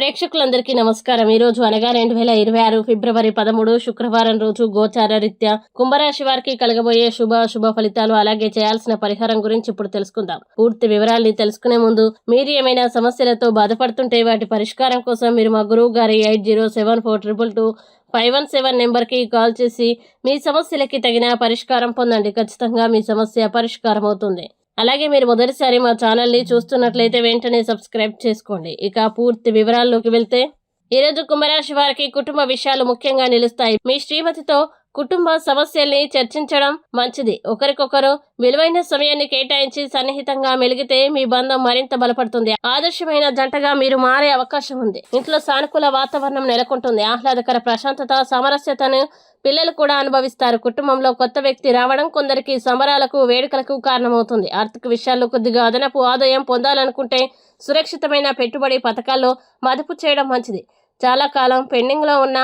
ప్రేక్షకులందరికీ నమస్కారం. ఈ రోజు అనగా రెండు వేల ఇరవై ఆరు ఫిబ్రవరి పదమూడు శుక్రవారం రోజు గోచార రీత్యా కుంభరాశి వారికి కలగబోయే శుభ శుభ ఫలితాలు అలాగే చేయాల్సిన పరిహారం గురించి ఇప్పుడు తెలుసుకుందాం. పూర్తి వివరాల్ని తెలుసుకునే ముందు మీరు ఏమైనా సమస్యలతో బాధపడుతుంటే వాటి పరిష్కారం కోసం మీరు మా గురువు గారి eight zero seven four triple two five one seven నెంబర్కి కాల్ చేసి మీ సమస్యలకి తగిన పరిష్కారం పొందండి. ఖచ్చితంగా మీ సమస్య పరిష్కారం అవుతుంది అలాగే మీరు మొదటిసారి మా ఛానల్ని చూస్తున్నట్లయితే వెంటనే సబ్స్క్రైబ్ చేసుకోండి. ఇక పూర్తి వివరాల్లోకి వెళ్తే ఈరోజు కుంభరాశి వారికి కుటుంబ విషయాలు ముఖ్యంగా నిలుస్తాయి. మీ శ్రీమతితో కుటుంబ సమస్యల్ని చర్చించడం మంచిది. ఒకరికొకరు విలువైన సమయాన్ని కేటాయించి సన్నిహితంగా మెలిగితే మీ బంధం మరింత బలపడుతుంది. ఆదర్శమైన జంటగా మీరు మారే అవకాశం ఉంది. ఇంట్లో సానుకూల వాతావరణం నెలకొంటుంది. ఆహ్లాదకర ప్రశాంతత సామరస్యతను పిల్లలు కూడా అనుభవిస్తారు. కుటుంబంలో కొత్త వ్యక్తి రావడం కొందరికి సంబరాలకు వేడుకలకు కారణమవుతుంది. ఆర్థిక విషయాల్లో కొద్దిగా అదనపు ఆదాయం పొందాలనుకుంటే సురక్షితమైన పెట్టుబడి పథకాల్లో మదుపు చేయడం మంచిది. చాలా కాలం పెండింగ్లో ఉన్న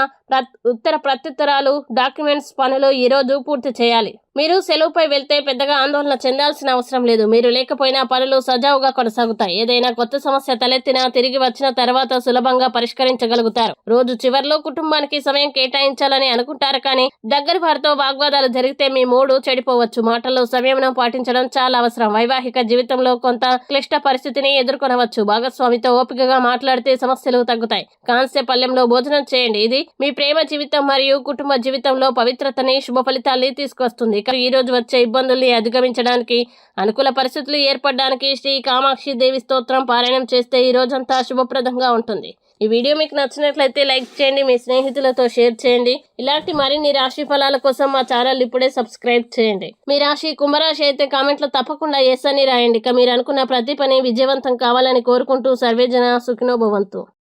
ఉత్తర ప్రత్యుత్తరాలు డాక్యుమెంట్స్ పనులు ఈ రోజు పూర్తి చేయాలి. మీరు సెలవుపై వెళ్తే పెద్దగా ఆందోళన చెందాల్సిన అవసరం లేదు. మీరు లేకపోయినా పనులు సజావుగా కొనసాగుతాయి. ఏదైనా కొత్త సమస్య తలెత్తినా తిరిగి వచ్చిన తర్వాత సులభంగా పరిష్కరించగలుగుతారు. రోజు చివర్లో కుటుంబానికి సమయం కేటాయించాలని అనుకుంటారు కానీ దగ్గర వారితో వాగ్వాదాలు జరిగితే మీ మూడు చెడిపోవచ్చు. మాటల్లో సమయంను పాటించడం చాలా అవసరం. వైవాహిక జీవితంలో కొంత క్లిష్ట పరిస్థితిని ఎదుర్కొనవచ్చు. భాగస్వామితో ఓపికగా మాట్లాడితే సమస్యలు తగ్గుతాయి. కాంస్య పల్లెంలో భోజనం చేయండి. ఇది మీ ప్రేమ జీవితం మరియు కుటుంబ జీవితంలో పవిత్రతని శుభ ఫలితాల్ని తీసుకొస్తుంది. ఇక ఈ రోజు వచ్చే ఇబ్బందుల్ని అధిగమించడానికి అనుకూల పరిస్థితులు ఏర్పడడానికి శ్రీ కామాక్షి దేవి స్తోత్రం పారాయణం చేస్తే ఈ రోజంతా శుభప్రదంగా ఉంటుంది. ఈ వీడియో మీకు నచ్చినట్లయితే లైక్ చేయండి మీ స్నేహితులతో షేర్ చేయండి. ఇలాంటి మరిన్ని రాశి ఫలాల కోసం మా ఛానల్ ఇప్పుడే సబ్స్క్రైబ్ చేయండి. మీ రాశి కుంభరాశి అయితే కామెంట్లో తప్పకుండా ఎస్ అని రాయండి. ఇక మీరు అనుకున్న ప్రతి పని విజయవంతం కావాలని కోరుకుంటూ సర్వేజన సుఖినో భవంతు